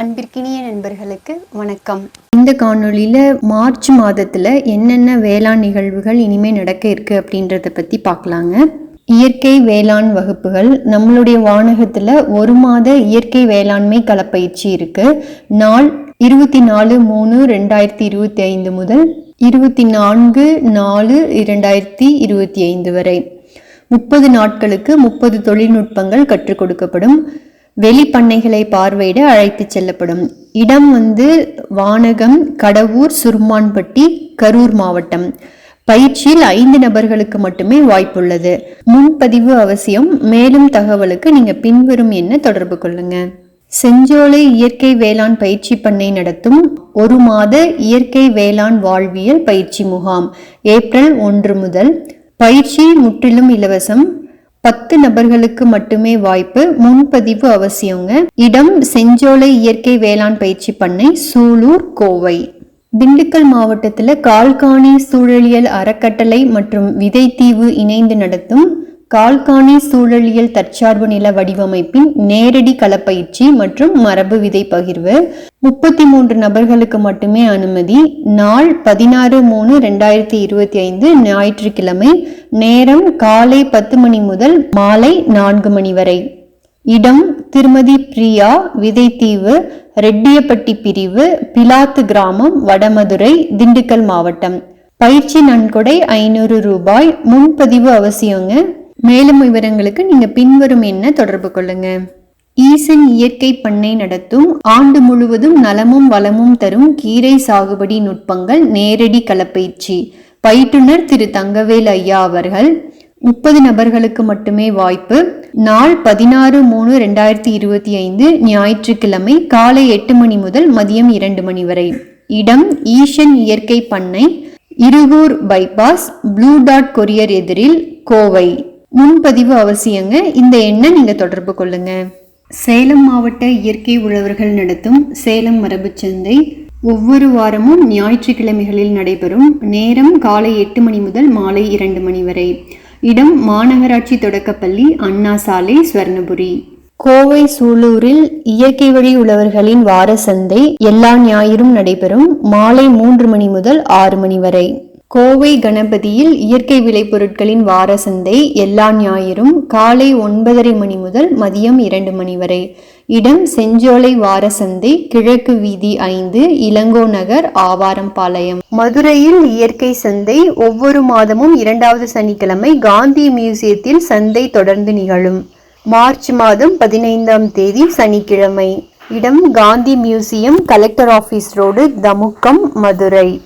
அன்பிற்கினிய நண்பர்களுக்கு வணக்கம். இந்த காணொலியில் மார்ச் மாதத்தில் என்னென்ன வேளாண் நிகழ்வுகள் இனிமேல் நடக்க இருக்கு அப்படின்றத பற்றி பார்க்கலாங்க இயற்கை வேளாண் வகுப்புகள் நம்மளுடைய வானகத்தில் ஒரு மாத இயற்கை வேளாண்மை களப்பயிற்சி இருக்கு. நாள் இருபத்தி நாலு மூணு ரெண்டாயிரத்தி இருபத்தி ஐந்து முதல் இருபத்தி நான்கு நாலு இரண்டாயிரத்தி இருபத்தி ஐந்து வரை. முப்பது நாட்களுக்கு முப்பது தொழில்நுட்பங்கள் கற்றுக் கொடுக்கப்படும். வெளிப்பண்ணைகளை பார்வையிட அழைத்து செல்லப்படும். இடம் வந்து வானகம் கடவூர் சுருமான்பட்டி கரூர் மாவட்டம். பயிற்சியில் ஐந்து நபர்களுக்கு மட்டுமே வாய்ப்புள்ளது. முன்பதிவு அவசியம். மேலும் தகவலுக்கு நீங்க பின்வரும் என்ன தொடர்பு கொள்ளுங்க. செஞ்சோலை இயற்கை வேளாண் பயிற்சி பண்ணை நடத்தும் ஒரு மாத இயற்கை வேளாண் வாழ்வியல் பயிற்சி முகாம் ஏப்ரல் ஒன்று முதல். பயிற்சி முற்றிலும் இலவசம். பத்து நபர்களுக்கு மட்டுமே வாய்ப்பு முன்பதிவு அவசியங்க. இடம் செஞ்சோலை இயற்கை வேளாண் பயிற்சி பண்ணை சூலூர் கோவை. திண்டுக்கல் மாவட்டத்தில் கால்காணி சூழலியல் அறக்கட்டளை மற்றும் விதைத்தீவு இணைந்து நடத்தும் கால்கானி சூழலியல் தற்சார்பு நில வடிவமைப்பின் நேரடி களப்பயிற்சி மற்றும் மரபு விதை பகிர்வு. முப்பத்தி மூன்று நபர்களுக்கு மட்டுமே அனுமதி. நாள் பதினாறு மூணு ரெண்டாயிரத்தி இருபத்தி ஐந்து ஞாயிற்றுக்கிழமை. நேரம் காலை பத்து மணி முதல் மாலை நான்கு மணி வரை. இடம் திருமதி பிரியா. விதைத்தீவு. ரெட்டியப்பட்டி பிரிவு. பிலாத்து கிராமம். வடமதுரை திண்டுக்கல் மாவட்டம். பயிற்சி நன்கொடை ஐநூறு ரூபாய். முன்பதிவு அவசியங்க. மேலும் விவரங்களுக்கு நீங்க பின்வரும் என்ன தொடர்பு கொள்ளுங்க? ஈசன் இயற்கை பண்ணை நடத்தும் ஆண்டு முழுவதும் நலமும் வளமும் தரும் கீரை சாகுபடி நுட்பங்கள் நேரடி கலப்பயிற்சி பயிற்றுனர் திரு தங்கவேல் ஐயா அவர்கள் முப்பது நபர்களுக்கு மட்டுமே வாய்ப்பு. நாள் பதினாறு மூணு ரெண்டாயிரத்தி இருபத்தி ஐந்து ஞாயிற்றுக்கிழமை காலை எட்டு மணி முதல் மதியம் இரண்டு மணி வரை. இடம் ஈஷன் இயற்கை பண்ணை Irugur bypass blue dot courier எதிரில் கோவை. முன்பதிவு அவசியங்க. இந்த எண்ணை நீங்க தொடர்பு கொள்ளுங்க. சேலம் மாவட்ட இயற்கை உழவர்கள் நடத்தும் சேலம் மரபுச்சந்தை ஒவ்வொரு வாரமும் ஞாயிற்றுக்கிழமைகளில் நடைபெறும். நேரம் காலை எட்டு மணி முதல் மாலை இரண்டு மணி வரை. இடம் மாநகராட்சி தொடக்கப்பள்ளி அண்ணா சாலை ஸ்வர்ணபுரி. கோவை சூலூரில் இயற்கை வழி உழவர்களின் வார சந்தை எல்லா ஞாயிறும் நடைபெறும். மாலை மூன்று மணி முதல் ஆறு மணி வரை. கோவை கணபதியில் இயற்கை விளைபொருட்களின் வார சந்தை எல்லா ஞாயிறும் காலை ஒன்பதரை மணி முதல் மதியம் இரண்டு மணி வரை. இடம் செஞ்சோலை வார சந்தை கிழக்கு வீதி ஐந்து இளங்கோ நகர் ஆவாரம்பாளையம். மதுரையில் இயற்கை சந்தை ஒவ்வொரு மாதமும் இரண்டாவது சனிக்கிழமை காந்தி மியூசியத்தில் சந்தை தொடர்ந்து நிகழும். மார்ச் மாதம் பதினைந்தாம் தேதி சனிக்கிழமை. இடம் Gandhi museum collector office road Tamukkam Madurai.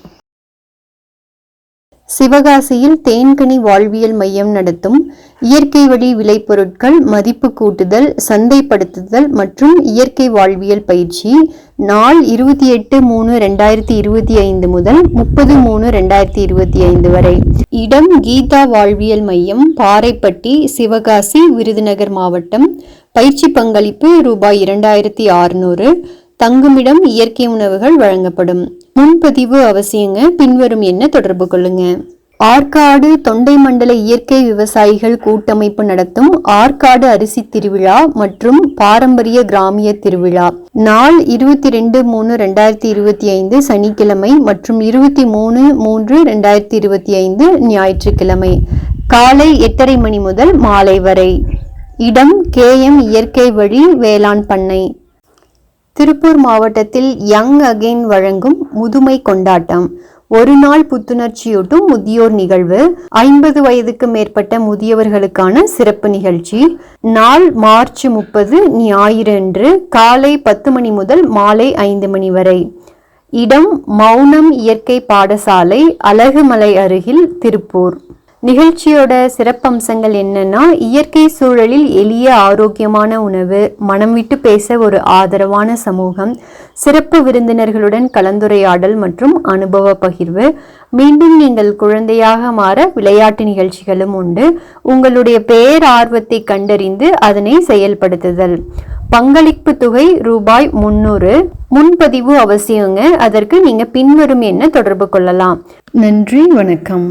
சிவகாசியில் தேன்கனி வாழ்வியல் மையம் நடத்தும் இயற்கை வழி விளைபொருட்கள் மதிப்பு கூட்டுதல் சந்தைப்படுத்துதல் மற்றும் இயற்கை வாழ்வியல் பயிற்சி நாள் இருபத்தி எட்டு மூணு ரெண்டாயிரத்தி இருபத்தி ஐந்து முதல் முப்பது மூணு ரெண்டாயிரத்தி இருபத்தி ஐந்து வரை. இடம் கீதா வாழ்வியல் மையம் பாறைப்பட்டி சிவகாசி விருதுநகர் மாவட்டம். பயிற்சி பங்களிப்பு ரூபாய் இரண்டாயிரத்தி அறுநூறு. தங்குமிடம் இயற்கை உணவுகள் வழங்கப்படும். முன்பதிவு அவசியங்க பின்வரும் என்ன தொடர்பு கொள்ளுங்க? ஆற்காடு தொண்டை மண்டல இயற்கை விவசாயிகள் கூட்டமைப்பு நடத்தும் ஆற்காடு அரிசி திருவிழா மற்றும் பாரம்பரிய கிராமிய திருவிழா. நாள் இருபத்தி ரெண்டு மூணு ரெண்டாயிரத்தி இருபத்தி ஐந்து சனிக்கிழமை மற்றும் இருபத்தி மூணு மூன்று ரெண்டாயிரத்தி இருபத்தி ஐந்து ஞாயிற்றுக்கிழமை. காலை எட்டரை மணி முதல் மாலை வரை. இடம் கேஎம் இயற்கை வழி வேளாண் பண்ணை. திருப்பூர் மாவட்டத்தில் யங் அகெயின் வழங்கும் முதுமை கொண்டாட்டம். ஒரு நாள் புத்துணர்ச்சியூட்டும் முதியோர் நிகழ்வு. ஐம்பது வயதுக்கு மேற்பட்ட முதியவர்களுக்கான சிறப்பு நிகழ்ச்சி. நாள் மார்ச் முப்பது ஞாயிறன்று காலை பத்து மணி முதல் மாலை ஐந்து மணி வரை. இடம் மௌனம் இயற்கை பாடசாலை அழகுமலை அருகில் திருப்பூர். நிகழ்ச்சியோட சிறப்பம்சங்கள் என்னன்னா இயற்கை சூழலில் எளிய ஆரோக்கியமான உணவு மனம் விட்டு பேச ஒரு ஆதரவான சமூகம் சிறப்பு விருந்தினர்களுடன் கலந்துரையாடல் மற்றும் அனுபவ பகிர்வு. மீண்டும் நீங்கள் குழந்தையாக மாற விளையாட்டு நிகழ்ச்சிகளும் உண்டு. உங்களுடைய பேரார்வத்தை கண்டறிந்து அதனை செயல்படுத்துதல். பங்களிப்பு தொகை ரூபாய் முன்னூறு. முன்பதிவு அவசியங்க. அதற்கு நீங்க பின்வரும் என்ன தொடர்பு கொள்ளலாம்? நன்றி வணக்கம்.